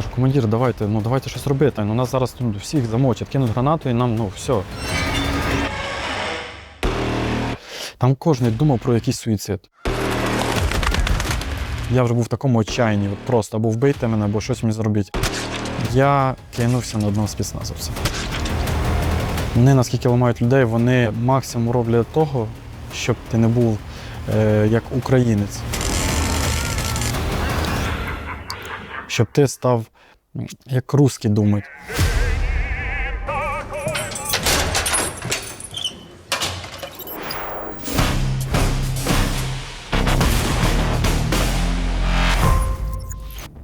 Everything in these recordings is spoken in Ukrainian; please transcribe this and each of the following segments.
кажу, командир, давайте, ну давайте щось робити. Ну нас зараз ну, всіх замочать, кинуть гранату і нам, ну все. Там кожен думав про якийсь суїцид. Я вже був в такому отчаянні, от просто або вбийте мене, або щось мені зробіть. Я кинувся на одного спецназовця. Вони наскільки ламають людей, вони максимум роблять того, щоб ти не був е, як українець. Щоб ти став як русський думати.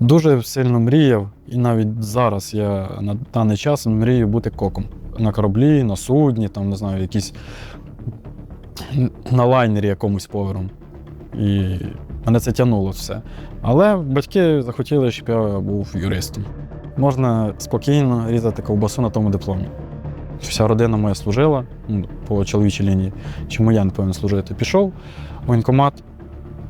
Дуже сильно мріяв, і навіть зараз я на даний час мрію бути коком. На кораблі, на судні, там, не знаю, якісь на лайнері якомусь повером. І мене це тягнуло все. Але батьки захотіли, щоб я був юристом. Можна спокійно різати ковбасу на тому дипломі. Вся родина моя служила ну, по чоловічій лінії. Чому я не повинен служити? Пішов в воєнкомат,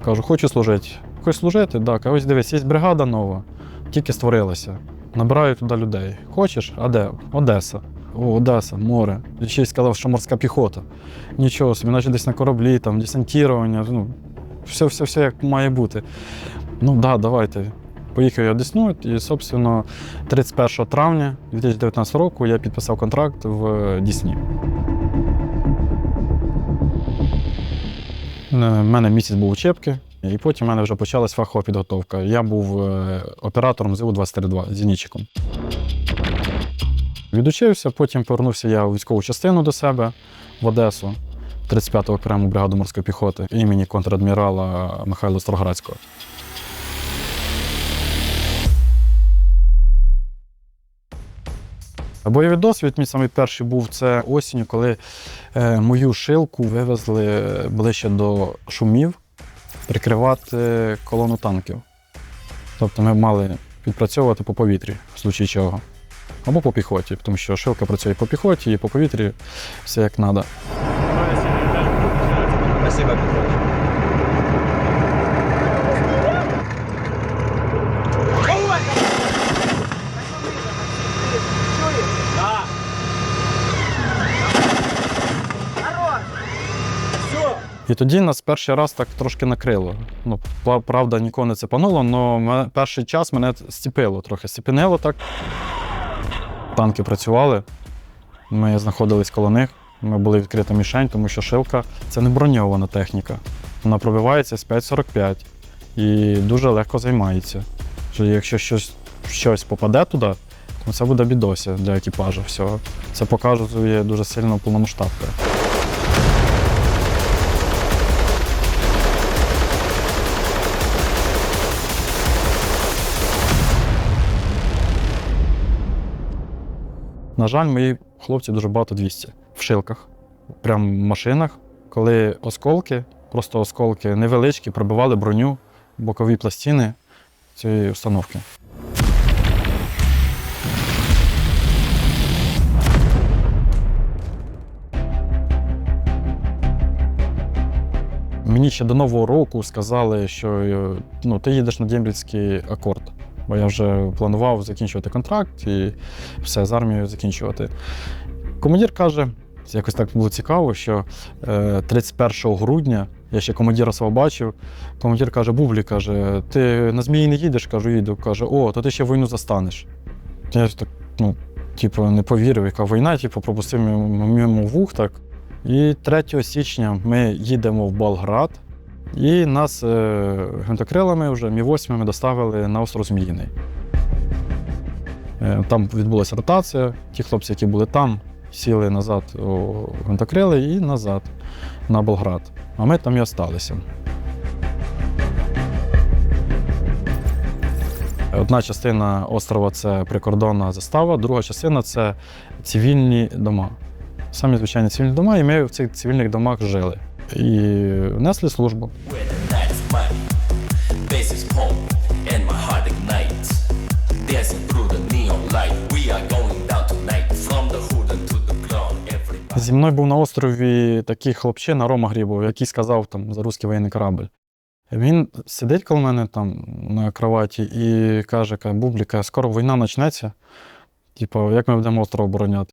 кажу, хочу служити. Хочеш служити? Так, а ось дивись, є бригада нова, тільки створилася. Набираю туди людей. Хочеш? А де? Одеса. О, Одеса, море. І ще й сказав, що морська піхота. Нічого собі, наче десь на кораблі, там десантірування. Ну, все, все, все як має бути. Ну так, да, давайте. Поїхав я в Десну, і, собственно, 31 травня 2019 року я підписав контракт в Дісні. У мене місяць був учебки, і потім в мене вже почалась фахова підготовка. Я був е, оператором ЗУ-232 зенітчиком. Відучився, потім повернувся я у військову частину до себе в Одесу, 35-го окрему бригаду морської піхоти імені контрадмірала Михайла Строградського. Бойовий досвід, мій самий перший був це осінню, коли е, мою шилку вивезли ближче до шумів прикривати колону танків. Тобто ми мали відпрацьовувати по повітрі, в случаї чого. Або по піхоті, тому що шилка працює по піхоті, і по повітрі, все як треба. Спасибо. І тоді нас перший раз так трошки накрило. Ну, правда, нікого не цепануло, але перший час мене стіпило трохи. Стіпінило так. Танки працювали. Ми знаходились коло них. Ми були відкрита мішень, тому що шилка це не броньована техніка. Вона пробивається з 5,45 і дуже легко займається. Що Якщо щось, щось попаде туди, то це буде бідося для екіпажу всього. Це показує дуже сильно повномасштабка. На жаль, мої хлопці дуже багато 200 в шилках, прям в машинах, коли осколки, просто осколки невеличкі, пробивали броню, бокові пластини цієї установки. Мені ще до Нового року сказали, що е, ну, ти їдеш на Дємбільський акорд. Бо я вже планував закінчувати контракт і все з армією закінчувати. Командир каже, якось так було цікаво, що е, 31 грудня я ще командира свого бачив. Командир каже: Бублі, каже, ти на змії не їдеш? Кажу, їду. Каже, о, то ти ще війну застанеш. Я так, ну, типу, не повірив, яка війна, типу, пропустив мимо вух так. І 3 січня ми їдемо в Болград, і нас е, гвинтокрилами вже Мі-8 доставили на остров Зміїний. Е, там відбулася ротація. Ті хлопці, які були там, сіли назад у гвинтокрили і назад на Болград. А ми там і осталися. Одна частина острова це прикордонна застава, друга частина це цивільні дома. Самі звичайні цивільні дома, і ми в цих цивільних домах жили. І несли службу. Зі мною був на острові такий хлопчина Рома Грібов, який сказав там за русський воєнний корабль. Він сидить коло мене там на кроваті і каже: каже, Бубліка, скоро війна почнеться. Типу, як ми будемо остров обороняти?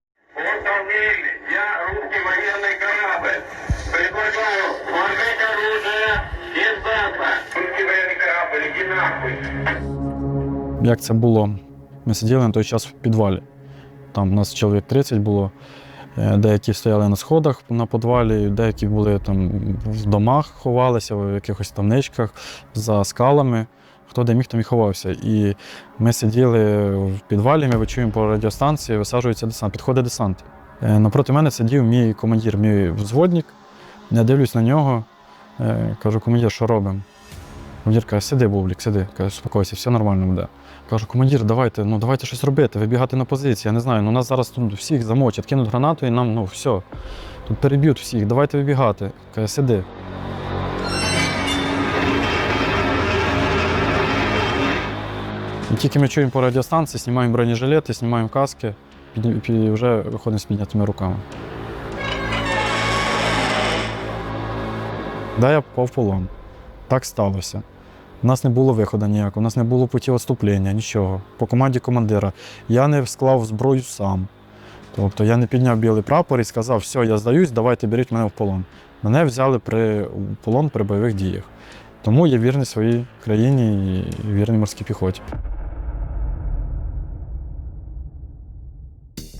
Як це було? Ми сиділи на той час в підвалі. Там у нас чоловік 30 було. Е, Деякі стояли на сходах на підвалі, деякі були там в домах, ховалися, в якихось там ничках, за скалами. Хто де міг, там і ховався. І ми сиділи в підвалі, ми чуємо по радіостанції, висаджується десант, підходить десант. Е, Напроти мене сидів мій командир, мій взводник. Я дивлюсь на нього, е, кажу, командир, що робимо? Командир каже, сиди, Бублік, сиди. Каже, успокойся, все нормально буде. Кажу, командир, давайте, ну давайте щось робити, вибігати на позиції. Я не знаю, ну нас зараз тут всіх замочать, кинуть гранату і нам, ну все. Тут переб'ють всіх, давайте вибігати. Каже, сиди. І тільки ми чуємо по радіостанції, знімаємо бронежилети, знімаємо каски, і вже виходимо з піднятими руками. Да, я попав в полон. Так сталося. У нас не було виходу ніякого, у нас не було путі відступлення, нічого. По команді командира. Я не склав зброю сам. Тобто я не підняв білий прапор і сказав, все, я здаюсь, давайте беріть мене в полон. Мене взяли при, полон при бойових діях. Тому я вірний своїй країні і вірний морській піхоті.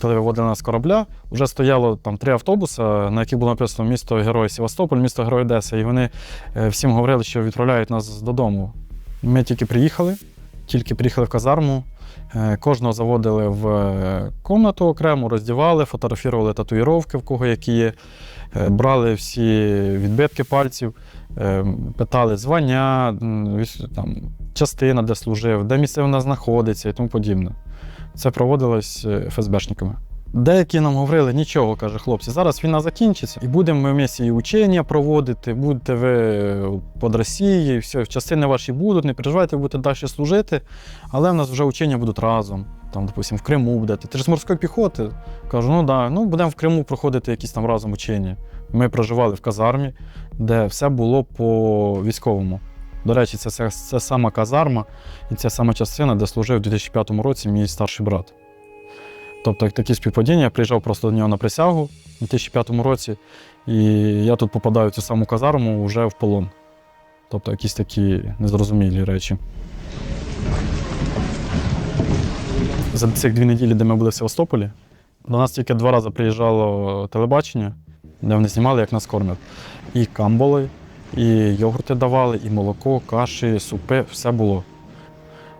Коли виводили нас з корабля, вже стояло там три автобуси, на яких було написано місто Герой Севастополь, місто Герой Одеса. І вони е, всім говорили, що відправляють нас додому. Ми тільки приїхали, тільки приїхали в казарму. е, Кожного заводили в е, комнату окремо, роздівали, фотографували татуїровки, в кого які є, брали всі відбитки пальців, питали звання, там, частина, де служив, де місце вона знаходиться і тому подібне. Це проводилось е, ФСБшниками. Деякі нам говорили, нічого, каже хлопці, зараз війна закінчиться, і будемо ми в місті учення проводити, будете ви під Росією, все, частини ваші будуть, не переживайте, будете далі служити, але в нас вже учення будуть разом. Там, допустимо, в Криму будете. Ти ж з морської піхоти. Кажу, ну да, ну будемо в Криму проходити якісь там разом учення. Ми проживали в казармі, де все було по військовому. До речі, це, це, сама казарма і це сама частина, де служив у 2005 році мій старший брат. Тобто такі співпадіння, я приїжджав просто до нього на присягу у 2005 році, і я тут попадаю в цю саму казарму вже в полон. Тобто якісь такі незрозумілі речі. За цих дві неділі, де ми були в Севастополі, до нас тільки два рази приїжджало телебачення, де вони знімали, як нас кормять. І камболи, і йогурти давали, і молоко, каші, супи, все було.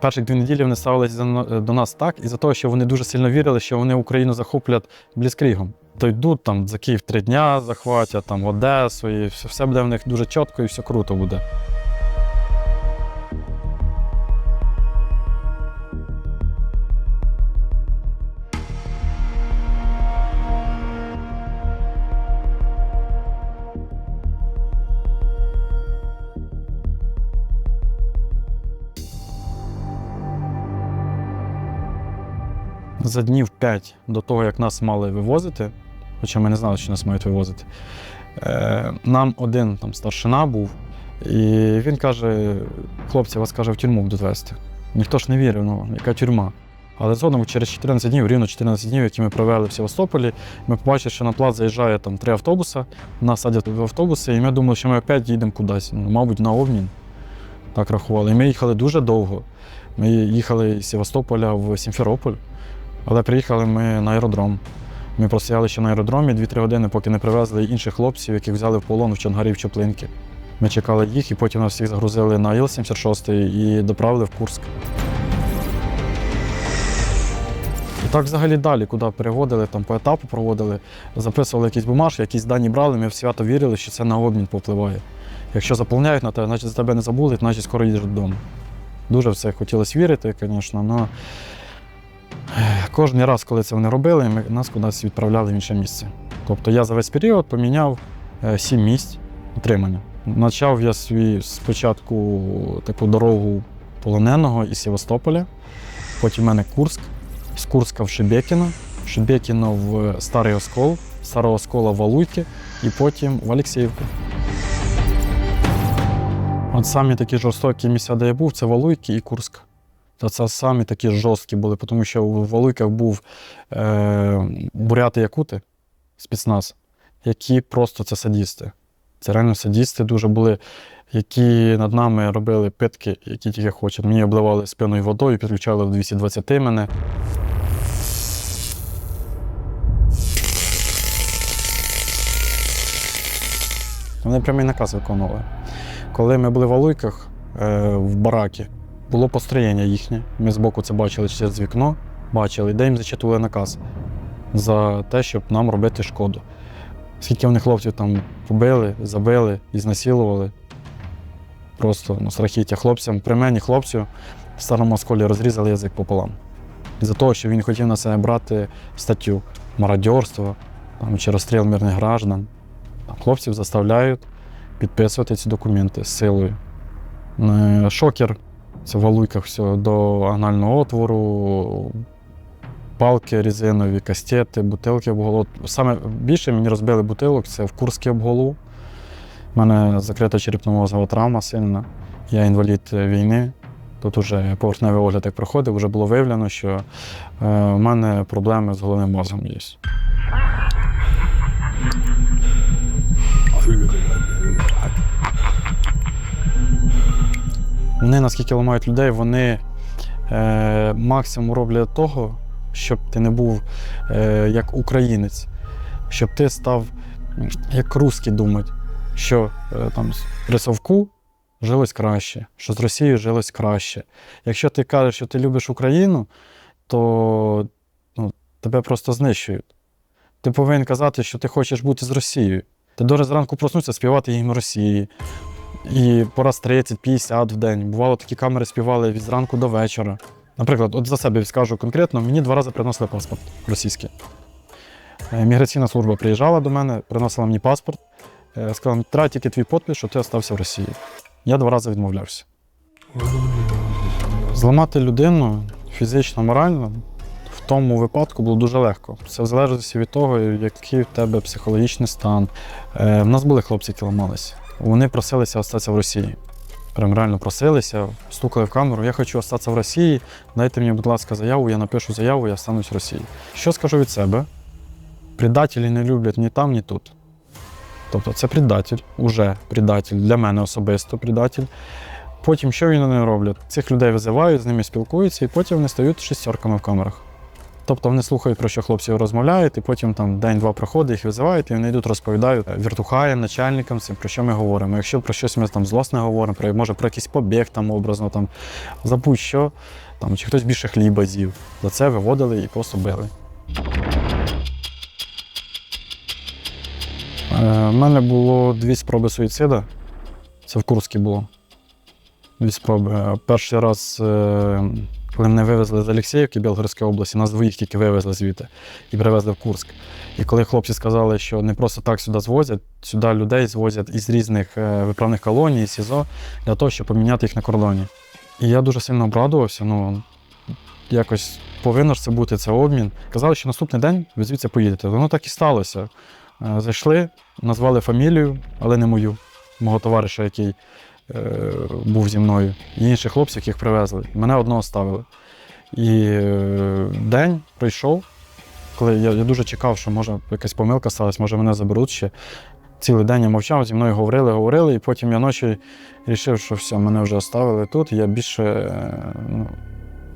Перші дві неділі вони ставилися за до нас так, і за того, що вони дуже сильно вірили, що вони Україну захоплять бліскрігом. То йдуть там за Київ три дня захватять, там Одесу, і все буде в них дуже чітко і все круто буде. За днів 5 до того, як нас мали вивозити, хоча ми не знали, що нас мають вивозити, е, нам один там старшина був, і він каже: хлопці, вас каже, в тюрму будуть вести. Ніхто ж не вірив, ну, яка тюрма. Але згодом через 14 днів, рівно 14 днів, які ми провели в Севастополі, ми побачили, що на плац заїжджає там три автобуси, нас садять в автобуси, і ми думали, що ми опять їдемо кудись, ну, мабуть, на обмін. Так рахували. І ми їхали дуже довго. Ми їхали з Севастополя в Сімферополь. Але приїхали ми на аеродром. Ми простояли ще на аеродромі 2-3 години, поки не привезли інших хлопців, яких взяли в полон в Чонгарі в Чоплинки. Ми чекали їх і потім нас всіх загрузили на Іл-76 і доправили в Курск. І так взагалі далі, куди переводили, там по етапу проводили, записували якісь бумажки, якісь дані брали, ми в свято вірили, що це на обмін попливає. Якщо заповняють на те, значить за тебе не забули, значить скоро їдеш додому. Дуже в це хотілося вірити, звісно, Кожен раз, коли це вони робили, ми, нас кудись відправляли в інше місце. Тобто я за весь період поміняв е, сім місць утримання. Почав я свій спочатку таку дорогу полоненого із Севастополя, потім в мене Курск, з Курска в Шебекіно, Шебекіно в Старий Оскол, Старого Оскола в Валуйки і потім в Олексіївку. От самі такі жорстокі місця, де я був, це Валуйки і Курськ. Та це самі такі жорсткі були, тому що у Валуйках був е, буряти якути, спецназ, які просто це садісти. Це реально садісти дуже були, які над нами робили питки, які тільки хочуть. Мені обливали спиною водою, підключали до 220 мене. Вони прямий наказ виконували. Коли ми були в Алуйках е, в баракі, було построєння їхнє. Ми збоку це бачили через вікно, бачили, де їм зачитували наказ за те, щоб нам робити шкоду. Скільки вони хлопців там побили, забили і знасилували. Просто ну, страхіття хлопцям. При мені хлопцю в старому осколі розрізали язик пополам. Із-за того, що він хотів на себе брати статтю мародьорство там, чи розстріл мирних граждан. Там хлопців заставляють підписувати ці документи з силою. Е, Шокер, в валуйках все, до анального отвору, палки резинові, кастети, бутилки об. Саме більше мені розбили бутилок це в Курській об. У мене закрита черепно-мозгова травма сильна. Я інвалід війни. Тут вже поверхневий огляд як проходив, вже було виявлено, що е, в мене проблеми з головним мозгом є. Вони наскільки ламають людей, вони е, максимум роблять того, щоб ти не був е, як українець, щоб ти став як русський думати, що е, там при Совку жилось краще, що з Росією жилось краще. Якщо ти кажеш, що ти любиш Україну, то ну, тебе просто знищують. Ти повинен казати, що ти хочеш бути з Росією. Ти дуже зранку проснутися, співати гімн Росії. І по раз 30-50 в день. Бувало, такі камери співали від зранку до вечора. Наприклад, от за себе скажу конкретно, мені два рази приносили паспорт російський. Е, Міграційна служба приїжджала до мене, приносила мені паспорт. е, Сказала, треба тільки твій підпис, що ти залишився в Росії. Я два рази відмовлявся. Зламати людину фізично, морально в тому випадку було дуже легко. Все в залежності від того, який в тебе психологічний стан. Е, в нас були хлопці, які ламалися. Вони просилися залишитися в Росії. Прям реально просилися, стукали в камеру. Я хочу залишитися в Росії. Дайте мені, будь ласка, заяву, я напишу заяву, я станусь в Росії. Що скажу від себе? Предателі не люблять ні там, ні тут. Тобто це предатель, уже предатель, для мене особисто предатель. Потім що вони роблять? Цих людей визивають, з ними спілкуються, і потім вони стають шістерками в камерах. Тобто вони слухають, про що хлопці розмовляють, і потім там день-два проходить, їх визивають, і вони йдуть, розповідають віртухаєм, начальникам, про що ми говоримо. Якщо про щось ми там злосне говоримо, про може про якийсь побіг там образно, там забудь що, там, чи хтось більше хліба з'їв. За це виводили і просто били. Е, У мене було дві спроби суїцида. Це в Курській було. Дві спроби. Е, Перший раз, е, коли мене вивезли з Олексіївки Білгородської області, нас двоїх тільки вивезли звідти і привезли в Курськ. І коли хлопці сказали, що не просто так сюди звозять, сюди людей звозять із різних е, виправних колоній, СІЗО, для того, щоб поміняти їх на кордоні. І я дуже сильно обрадувався. Ну, якось повинно ж це бути це обмін. Казали, що наступний день ви звідси поїдете. Воно так і сталося. Е, Зайшли, назвали фамілію, але не мою, мого товариша, який був зі мною, і інших хлопців, яких привезли. Мене одного ставили. І е, день пройшов, коли я, я дуже чекав, що може якась помилка сталася, може мене заберуть ще. Цілий день я мовчав, зі мною говорили, говорили, і потім я ночі вирішив, що все, мене вже оставили тут, я більше е, ну,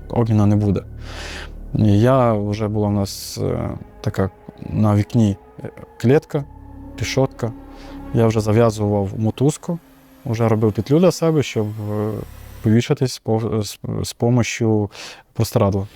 обміну не буде. І я вже була в нас е, така на вікні е, клітка, пішотка. Я вже зав'язував мотузку, вже робив петлю для себе, щоб е, повішатись по, з, з допомогою простирадла.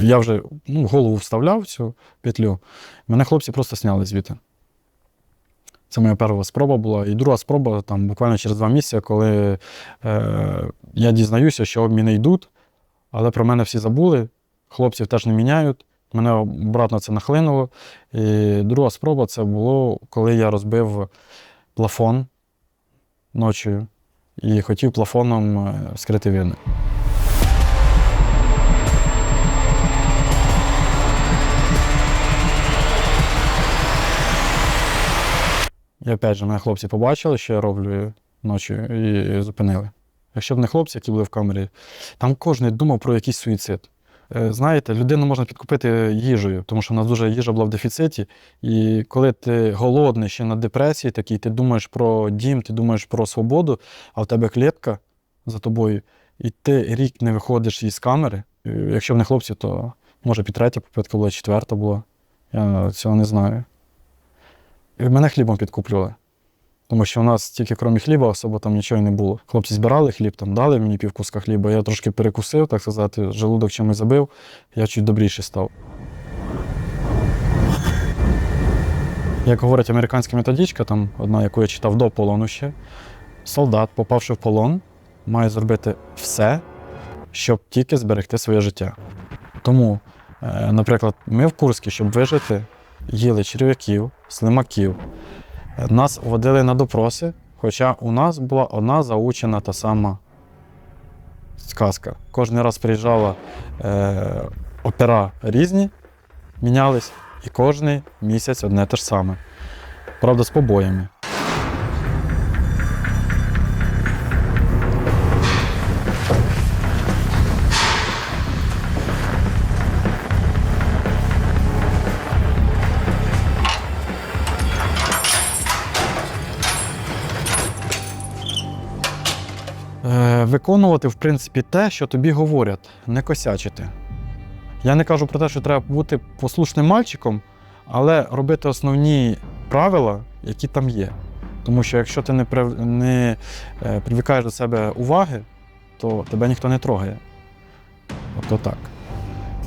Я вже ну, голову вставляв цю петлю. Мене хлопці просто сняли звідти. Це моя перша спроба була. І друга спроба там буквально через два місяці, коли е, я дізнаюся, що обміни йдуть, але про мене всі забули, хлопців теж не міняють. Мене обратно це нахлинуло. І друга спроба це було, коли я розбив плафон ночою і хотів плафоном е, скрити вини. І опять же, мене хлопці побачили, що я роблю ночі, і зупинили. Якщо б не хлопці, які були в камері, там кожен думав про якийсь суїцид. Е, Знаєте, людину можна підкупити їжею, тому що в нас дуже їжа була в дефіциті. І коли ти голодний, ще на депресії такий, ти думаєш про дім, ти думаєш про свободу, а в тебе клітка за тобою, і ти рік не виходиш із камери. Е, Якщо б не хлопці, то може під третя попитка була, четверта була. Я цього не знаю. І мене хлібом підкуплювали. Тому що у нас тільки крім хліба особо там нічого не було. Хлопці збирали хліб, там дали мені півкуска хліба. Я трошки перекусив, так сказати, желудок чимось забив, я чуть добріший став. Як говорить американська методичка, там одна, яку я читав до полону ще, солдат, попавши в полон, має зробити все, щоб тільки зберегти своє життя. Тому, е, наприклад, ми в Курській, щоб вижити, їли черв'яків, слимаків. Нас водили на допроси, хоча у нас була одна заучена та сама сказка. Кожен раз приїжджала е, опера різні, мінялись, і кожен місяць одне те ж саме. Правда, з побоями. Виконувати, в принципі, те, що тобі говорять, не косячити. Я не кажу про те, що треба бути послушним мальчиком, але робити основні правила, які там є. Тому що якщо ти не, прив... не е, привикаєш до себе уваги, то тебе ніхто не трогає. Ото так.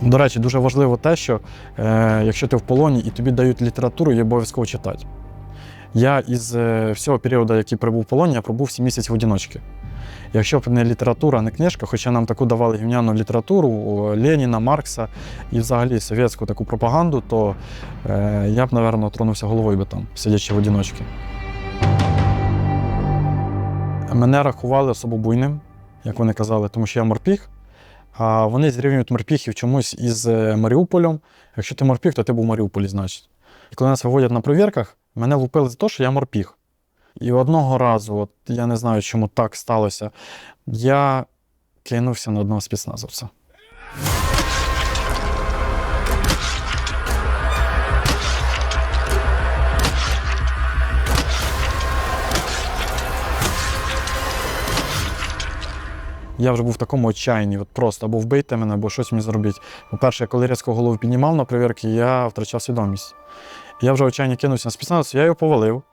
До речі, дуже важливо те, що е, якщо ти в полоні і тобі дають літературу, її обов'язково читати. Я із е, всього періоду, який прибув в полоні, я пробув 7 місяців одиночки. Якщо б не література, не книжка, хоча нам таку давали гімняну літературу Леніна, Маркса і взагалі совєтську таку пропаганду, то е, я б, напевно, тронувся головою би там, сидячи в одиночці. Мене рахували особо буйним, як вони казали, тому що я морпіг. А вони зрівнюють морпіхів чомусь із е, Маріуполем. Якщо ти морпіг, то ти був в Маріуполі, значить. І коли нас виводять на провірках, мене лупили за те, що я морпіг. І одного разу, от я не знаю, чому так сталося, я кинувся на одного спецназовця. Я вже був в такому отчаянні, от просто або вбийте мене, або щось мені зробіть. По-перше, коли різко голову піднімав на перевірки, я втрачав свідомість. Я вже в отчаянні кинувся на спецназовця, я його повалив.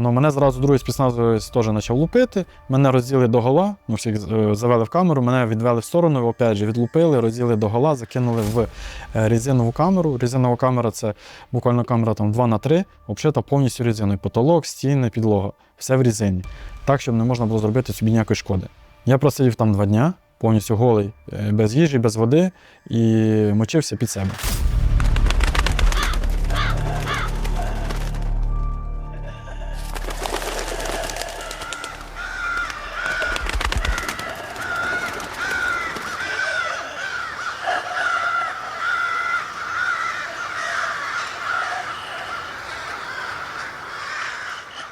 Ну, мене зразу другий спецназовець теж почав лупити. Мене розділи до гола, ну, всіх е, завели в камеру, мене відвели в сторону, опять же, відлупили, розділи до гола, закинули в е, резинову камеру. Резинова камера це буквально камера там 2 на 3, обшита повністю резиною. Потолок, стіни, підлога. Все в резині. Так, щоб не можна було зробити собі ніякої шкоди. Я просидів там два дня, повністю голий, е, без їжі, без води і мочився під себе.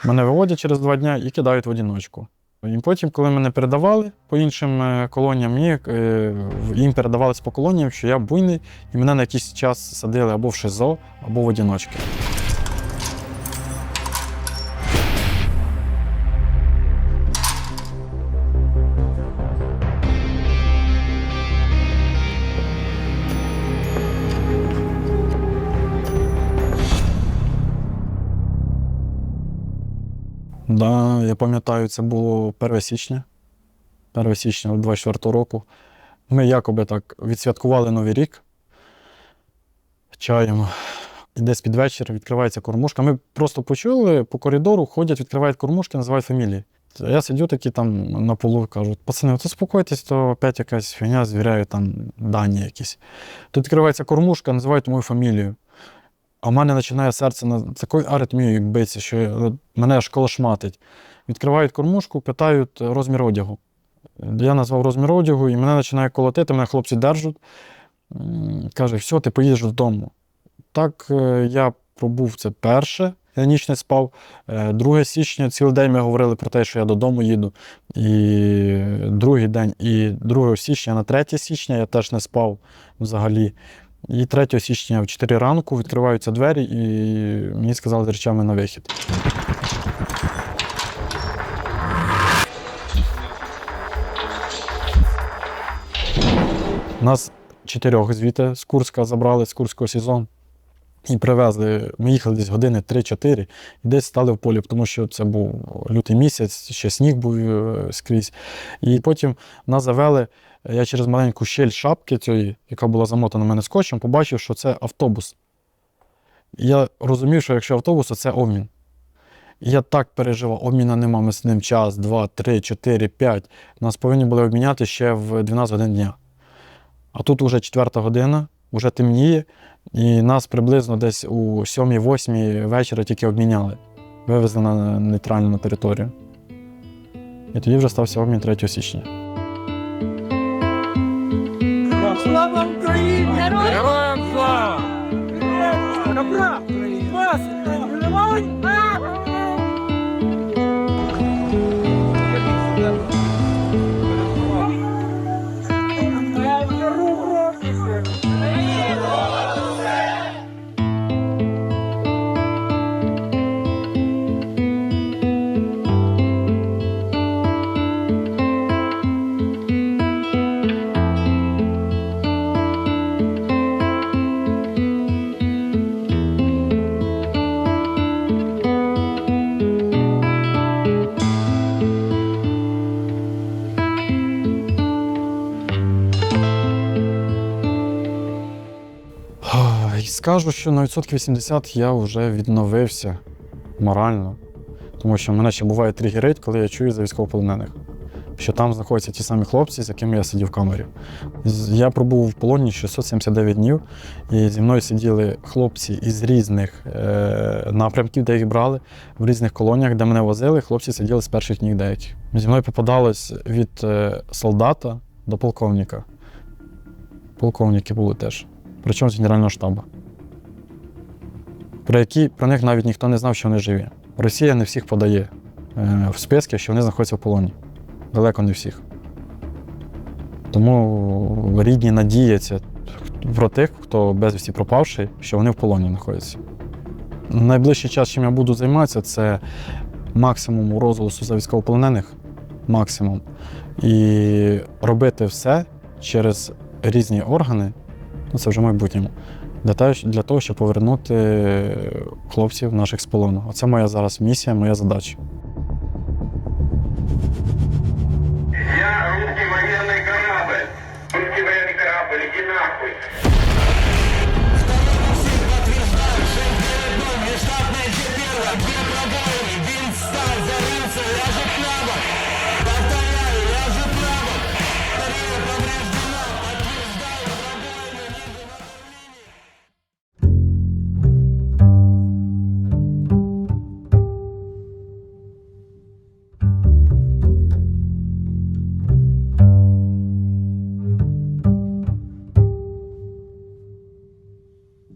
Мене виводять через два дні і кидають в одиночку. І потім, коли мене передавали по іншим е, колоніям, е, їм передавалось по колоніям, що я буйний, і мене на якийсь час садили або в ШИЗО, або в одиночки. Да, я пам'ятаю, це було 1 січня. 1 січня 24 року. Ми якоби так відсвяткували Новий рік чаєм. І десь під вечір відкривається кормушка. Ми просто почули по коридору, ходять, відкривають кормушки, називають фамілії. Я сидю такий там на полу, кажу, пацани, от успокойтесь, то опять якась фігня, звіряю там дані якісь. Тут відкривається кормушка, називають мою фамілію. А в мене починає серце на такою аритмією битися, що мене аж колошматить. Відкривають кормушку, питають розмір одягу. Я назвав розмір одягу, і мене починає колотити, мене хлопці держать. Каже, все, ти поїдеш додому. Так е, я пробув це перше, я ніч не спав. Е, 2 січня цілий день ми говорили про те, що я додому їду. І другий день, і 2 січня на 3 січня я теж не спав взагалі. І 3 січня в 4 ранку відкриваються двері, і мені сказали з речами на вихід. Нас чотирьох звідти з Курська забрали з Курського сезону і привезли. Ми їхали десь години 3-4 і десь стали в полі, тому що це був лютий місяць, ще сніг був е, скрізь. І потім нас завели. Я через маленьку щель шапки цієї, яка була замотана мене скотчем, побачив, що це автобус. Я розумів, що якщо автобус, то це обмін. І я так переживав, обміна нема, ми з ним час, два, три, чотири, п'ять. Нас повинні були обміняти ще в 12 годин дня. А тут вже четверта година, вже темніє, і нас приблизно десь у 7-8 вечора тільки обміняли. Вивезли на нейтральну територію. І тоді вже стався обмін 3 січня. Слава Україні! Героям слава! Добра! Вас! Скажу, що на відсотків 80 я вже відновився морально. Тому що мене ще буває тригерить, коли я чую за військовополонених, що там знаходяться ті самі хлопці, з якими я сидів в камері. Я пробув в полоні 679 днів, і зі мною сиділи хлопці із різних е, напрямків, де їх брали, в різних колоніях, де мене возили, хлопці сиділи з перших днів деяких. Зі мною попадалось від е, солдата до полковника. Полковники були теж причому з Генерального штабу, про які про них навіть ніхто не знав, що вони живі. Росія не всіх подає е, в списки, що вони знаходяться в полоні. Далеко не всіх. Тому рідні надіються про тих, хто безвісті пропавший, що вони в полоні знаходяться. Найближчий час, чим я буду займатися, це максимум розголосу за військовополонених, максимум. І робити все через різні органи, ну це вже в майбутньому, для того, щоб повернути хлопців наших з полону. Оце моя зараз місія, моя задача.